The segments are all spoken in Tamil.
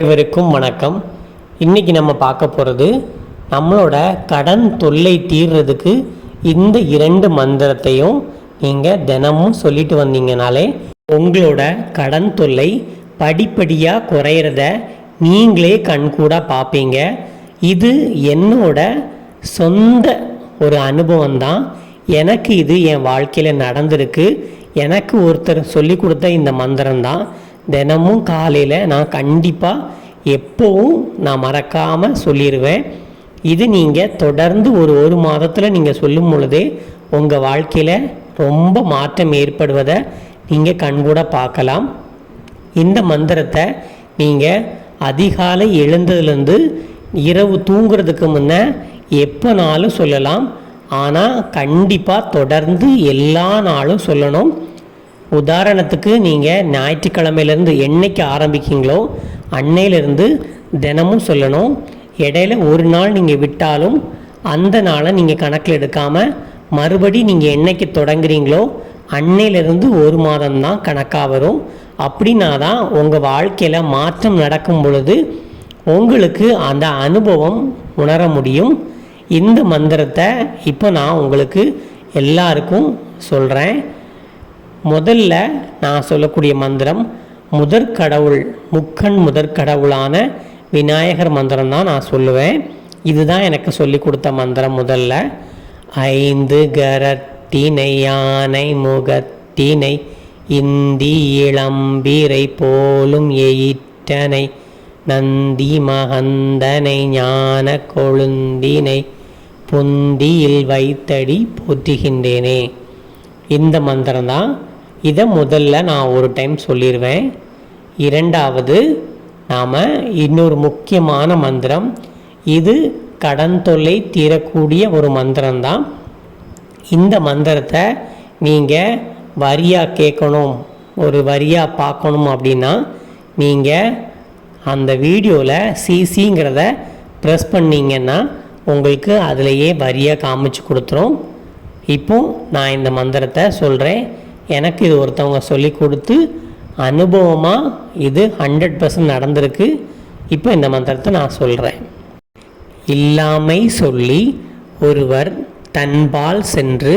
அனைவருக்கும் வணக்கம். இன்னைக்கு நம்ம பார்க்க போகிறது நம்மளோட கடன் தொல்லை தீர்றதுக்கு இந்த இரண்டு மந்திரத்தையும் நீங்கள் தினமும் சொல்லிட்டு வந்தீங்கனாலே உங்களோட கடன் தொல்லை படிப்படியாக குறையிறத நீங்களே கண்கூட பார்ப்பீங்க. இது என்னோட சொந்த ஒரு அனுபவம் தான் எனக்கு இது என் வாழ்க்கையில் நடந்திருக்கு. எனக்கு ஒருத்தர் சொல்லி கொடுத்த இந்த மந்திரம் தான் தினமும் காலையில் நான் கண்டிப்பாக எப்போவும் நான் மறக்காமல் சொல்லிடுவேன் இது நீங்கள் தொடர்ந்து ஒரு ஒரு மாதத்தில் நீங்கள் சொல்லும் பொழுது உங்கள் வாழ்க்கையில் ரொம்ப மாற்றம் ஏற்படுவதை நீங்கள் கண்கூட பார்க்கலாம். இந்த மந்திரத்தை நீங்கள் அதிகாலை எழுந்ததுலேருந்து இரவு தூங்குறதுக்கு முன்னே எப்போனாலும் சொல்லலாம். ஆனால் கண்டிப்பாக தொடர்ந்து எல்லா நாளும் சொல்லணும். உதாரணத்துக்கு நீங்கள் ஞாயிற்றுக்கிழமையிலேருந்து என்னைக்கு ஆரம்பிக்கீங்களோ அன்னையிலேருந்து தினமும் சொல்லணும். இடையில ஒரு நாள் நீங்கள் விட்டாலும் அந்த நாளை நீங்கள் கணக்கில் எடுக்காமல் மறுபடி நீங்கள் என்னைக்கு தொடங்குறீங்களோ அன்னையிலேருந்து ஒரு மாதம்தான் கணக்காக வரும். அப்படின்னா தான் உங்கள் வாழ்க்கையில் மாற்றம் நடக்கும் பொழுது உங்களுக்கு அந்த அனுபவம் உணர முடியும். இந்த மந்திரத்தை இப்போ நான் உங்களுக்கு எல்லாருக்கும் சொல்கிறேன் முதல்ல நான் சொல்லக்கூடிய மந்திரம் முதற் கடவுள் முக்கண் முதற் கடவுளான விநாயகர் மந்திரம் தான் நான் சொல்லுவேன். இதுதான் எனக்கு சொல்லி கொடுத்த மந்திரம் முதல்ல. ஐந்து கரத்தினை யானை முகத்தினை இந்தி இளம்பீரை போலும் எயிற்றனை நந்தி மகந்தனை ஞான கொழுந்தினை புந்தியில் வைத்தடி போற்றுகின்றேனே. இந்த மந்திரம் தான் இதை முதல்ல நான் ஒரு டைம் சொல்லிடுவேன் இரண்டாவது நாம் இன்னொரு முக்கியமான மந்திரம். இது கடன் தொல்லை தீரக்கூடிய ஒரு மந்திரம்தான். இந்த மந்திரத்தை நீங்கள் வரியாக கேட்கணும் ஒரு வரியாக பார்க்கணும் அப்படின்னா நீங்கள் அந்த வீடியோவில் சிசிங்கிறத ப்ரெஸ் பண்ணிங்கன்னா உங்களுக்கு அதிலேயே வரியாக காமிச்சு கொடுத்துரும். இப்போ நான் இந்த மந்திரத்தை சொல்கிறேன் எனக்கு இது ஒருத்தவங்க சொல்லி கொடுத்து அனுபவமாக இது ஹண்ட்ரட் பர்சன்ட் நடந்திருக்கு. இப்போ இந்த மந்திரத்தை நான் சொல்கிறேன் இல்லாமை சொல்லி ஒருவர் தன்பால் சென்று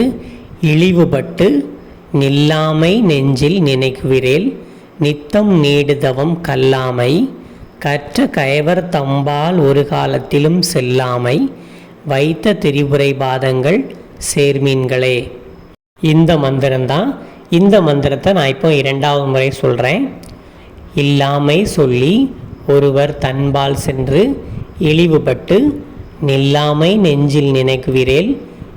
இழிவுபட்டு நில்லாமை நெஞ்சில் நினைக்குவிரேல் நித்தம் நீடுதவம் கல்லாமை கற்ற கயவர் தம்பால் ஒரு காலத்திலும் செல்லாமை வைத்த திரிபுரை பாதங்கள் சேர்மீன்களே. இந்த மந்திரம்தான் இந்த மந்திரத்தை நான் இப்போ இரண்டாவது முறை சொல்கிறேன் இல்லாமை சொல்லி ஒருவர் தன்பால் சென்று இழிவுபட்டு நில்லாமை நெஞ்சில் நினைக்குவிரேல்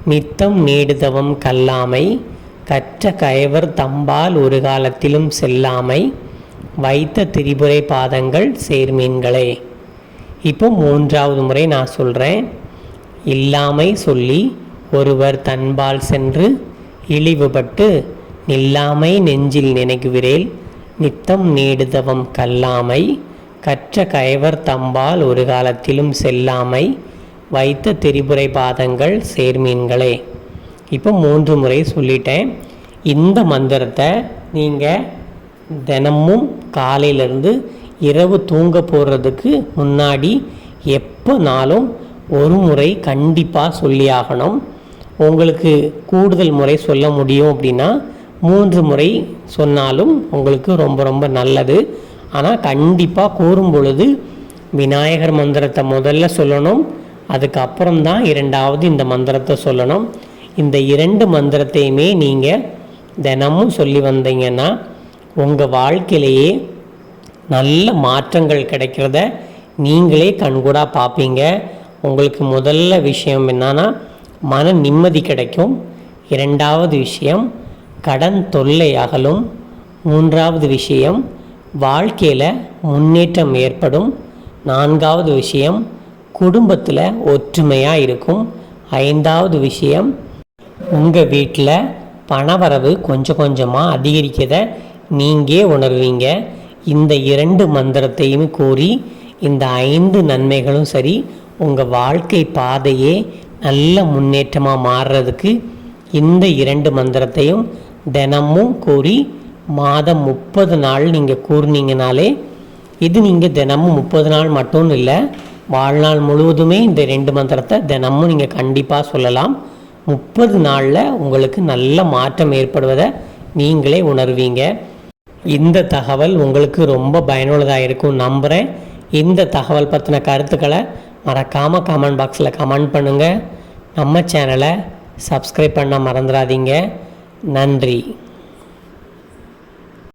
நித்தம் நீடுதவம் கல்லாமை கற்ற கயவர் தம்பால் ஒரு காலத்திலும் செல்லாமை வைத்த திரிபுரை பாதங்கள் சேர்மீன்களே. இப்போ மூன்றாவது முறை நான் சொல்கிறேன் இல்லாமை சொல்லி ஒருவர் தன்பால் சென்று இழிவுபட்டு நில்லாமை நெஞ்சில் நினைக்குவிரேல் நித்தம் நீடுதவம் கல்லாமை கற்ற கயவர் தம்பால் ஒரு காலத்திலும் செல்லாமை வைத்த திரிபுரை பாதங்கள் சேர்மீன்களே. இப்போ மூன்று முறை சொல்லிட்டேன். இந்த மந்திரத்தை நீங்கள் தினமும் காலையிலேருந்து இரவு தூங்க போடுறதுக்கு முன்னாடி எப்போனாலும் ஒரு முறை கண்டிப்பாக சொல்லியாகணும். உங்களுக்கு கூடுதல் முறை சொல்ல முடியும் அப்படின்னா மூன்று முறை சொன்னாலும் உங்களுக்கு ரொம்ப ரொம்ப நல்லது. ஆனால் கண்டிப்பாக கூறும் பொழுது விநாயகர் மந்திரத்தை முதல்ல சொல்லணும். அதுக்கப்புறம் தான் இரண்டாவது இந்த மந்திரத்தை சொல்லணும். இந்த இரண்டு மந்திரத்தையுமே நீங்கள் தினமும் சொல்லி வந்தீங்கன்னா உங்கள் வாழ்க்கையிலேயே நல்ல மாற்றங்கள் கிடைக்கிறத நீங்களே கண்கூடாக பார்ப்பீங்க உங்களுக்கு முதல்ல விஷயம் என்னன்னா மன நிம்மதி கிடைக்கும். இரண்டாவது விஷயம் கடன் தொல்லை அகலும். மூன்றாவது விஷயம் வாழ்க்கையில் முன்னேற்றம் ஏற்படும். நான்காவது விஷயம் குடும்பத்தில் ஒற்றுமையாக இருக்கும். ஐந்தாவது விஷயம் உங்கள் வீட்டில் பணவரவு கொஞ்சம் கொஞ்சமாக அதிகரிக்கிறத நீங்கே உணர்வீங்க. இந்த இரண்டு மந்திரத்தையும் கூறி இந்த ஐந்து நன்மைகளும் சரி உங்கள் வாழ்க்கை பாதையே நல்ல முன்னேற்றமாக மாறுறதுக்கு இந்த இரண்டு மந்திரத்தையும் தினமும் கூறி மாதம் முப்பது நாள் நீங்கள் கூறினீங்கனாலே இது நீங்கள் தினமும் முப்பது நாள் மட்டும் இல்லை வாழ்நாள் முழுவதுமே இந்த ரெண்டு மந்திரத்தை தினமும் நீங்கள் கண்டிப்பாக சொல்லலாம். முப்பது நாளில் உங்களுக்கு நல்ல மாற்றம் ஏற்படுவதை நீங்களே உணர்வீங்க. இந்த தகவல் உங்களுக்கு ரொம்ப பயனுள்ளதாக இருக்கும் நம்புகிறேன் இந்த தகவல் பற்றின கருத்துக்களை மறக்காமல் கமெண்ட் பாக்ஸில் கமெண்ட் பண்ணுங்கள் நம்ம சேனலை சப்ஸ்கிரைப் பண்ண மறந்துடாதீங்க. நன்றி.